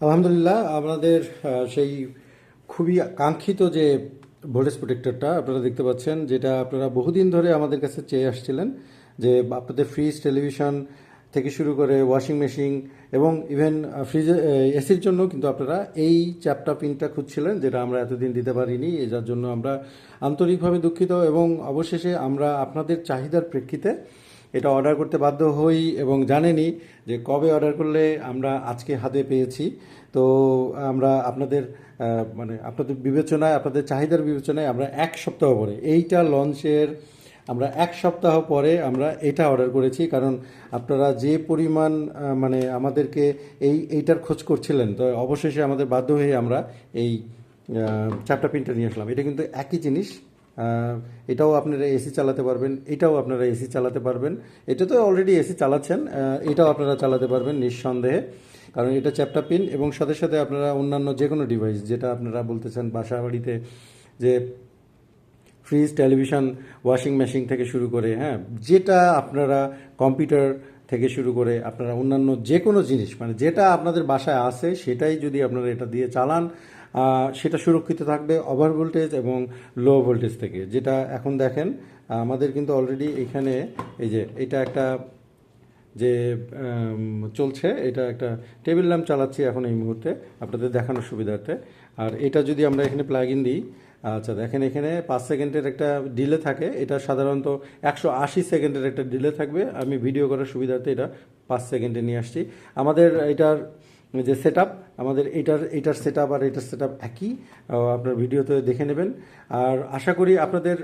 আলহামদুলিল্লাহ, আপনাদের সেই খুবই কাঙ্ক্ষিত যে ভোল্টেজ প্রোটেক্টরটা আপনারা দেখতে পাচ্ছেন, যেটা আপনারা বহুদিন ধরে আমাদের কাছে চেয়ে আসছিলেন যে আপনাদের ফ্রিজ, টেলিভিশন থেকে শুরু করে ওয়াশিং মেশিন এবং ইভেন ফ্রিজে এসির জন্য কিন্তু আপনারা এই চ্যাপটা পিনটা খুঁজছিলেন, যেটা আমরা এতদিন দিতে পারিনি। যার জন্য আমরা আন্তরিকভাবে দুঃখিত এবং অবশেষে আমরা আপনাদের চাহিদার প্রেক্ষিতে এটা অর্ডার করতে বাধ্য হই এবং জানেনই যে কবে অর্ডার করলে আমরা আজকে হাতে পেয়েছি। তো আমরা আপনাদের মানে আপনাদের বিবেচনায়, আপনাদের চাহিদার বিবেচনায় আমরা এক সপ্তাহ পরে, এইটা লঞ্চের আমরা এক সপ্তাহ পরে আমরা এটা অর্ডার করেছি। কারণ আপনারা যে পরিমাণ মানে আমাদেরকে এই, এইটার খোঁজ করছিলেন, তো অবশেষে আমাদের বাধ্য হয়ে আমরা এই চ্যাপ্টার প্রিন্টটা নিয়ে আসলাম। এটা কিন্তু একই জিনিস এটাও আপনারা এসি চালাতে পারবেন, এটাও আপনারা এসি চালাতে পারবেন। এটা তো অলরেডি এসি চালাচ্ছেন এটাও আপনারা চালাতে পারবেন নিঃসন্দেহে। কারণ এটা চ্যাপ্টা পিন এবং সাথে সাথে আপনারা অন্যান্য যে কোনো ডিভাইস যেটা আপনারা বলতেছেন বাসা বাড়িতে যে ফ্রিজ টেলিভিশন ওয়াশিং মেশিন থেকে শুরু করে হ্যাঁ যেটা আপনারা কম্পিউটার থেকে শুরু করে আপনারা অন্যান্য যে কোনো জিনিস মানে যেটা আপনাদের বাসায় আছে সেটাই যদি আপনারা এটা দিয়ে চালান সেটা সুরক্ষিত থাকবে ওভার ভোল্টেজ এবং লো ভোল্টেজ থেকে। যেটা এখন দেখেন আমাদের কিন্তু অলরেডি এখানে এই যে এটা একটা যে চলছে, এটা একটা টেবিল ল্যাম্প চালাচ্ছি এখন এই মুহূর্তে আপনাদের দেখানোর সুবিধার্থে। আর এটা যদি আমরা এখানে প্লাগ ইন দিই আচ্ছা দেখেন এখানে পাঁচ সেকেন্ডের একটা ডিলে থাকে। এটা সাধারণত একশো আশি সেকেন্ডের একটা ডিলে থাকবে। আমি ভিডিও করার সুবিধার্থে এটা পাঁচ সেকেন্ডে নিয়ে আসছি। আমাদের এটার যে সেট আমাদের এটার এটার সেট আর এটার সেট একই আপনার ভিডিওতে দেখে নেবেন। আর আশা করি আপনাদের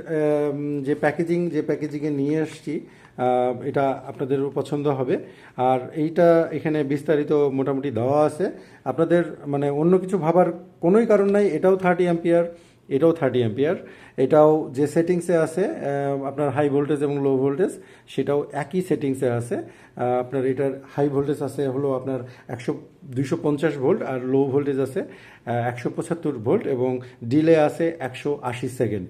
যে প্যাকেজিং যে প্যাকেজিংয়ে নিয়ে আসছি এটা আপনাদের পছন্দ হবে। আর এইটা এখানে বিস্তারিত মোটামুটি দেওয়া আছে। আপনাদের মানে অন্য কিছু ভাবার কোনোই কারণ নাই। এটাও থার্টি অ্যাম্পিয়ার এটাও থার্টি অ্যাম্পিয়ার এটাও যে সেটিংসে আছে আপনার হাই ভোল্টেজ এবং লো ভোল্টেজ সেটাও একই সেটিংসে আছে। আপনার এটার হাই ভোল্টেজ আছে হলো আপনার একশো, দুইশো পঞ্চাশ ভোল্ট আর লো ভোল্টেজ আছে একশো পঁচাত্তর ভোল্ট এবং ডিলে আছে একশো আশি সেকেন্ড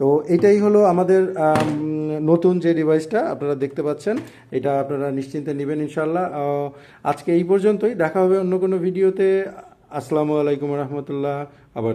তো এটাই হলো আমাদের নতুন যে ডিভাইসটা আপনারা দেখতে পাচ্ছেন, এটা আপনারা নিশ্চিন্তে নেবেন ইনশাল্লাহ আজকে এই পর্যন্তই, দেখা হবে অন্য কোনো ভিডিওতে আসসালামু আলাইকুম রহমতুল্লাহ আবার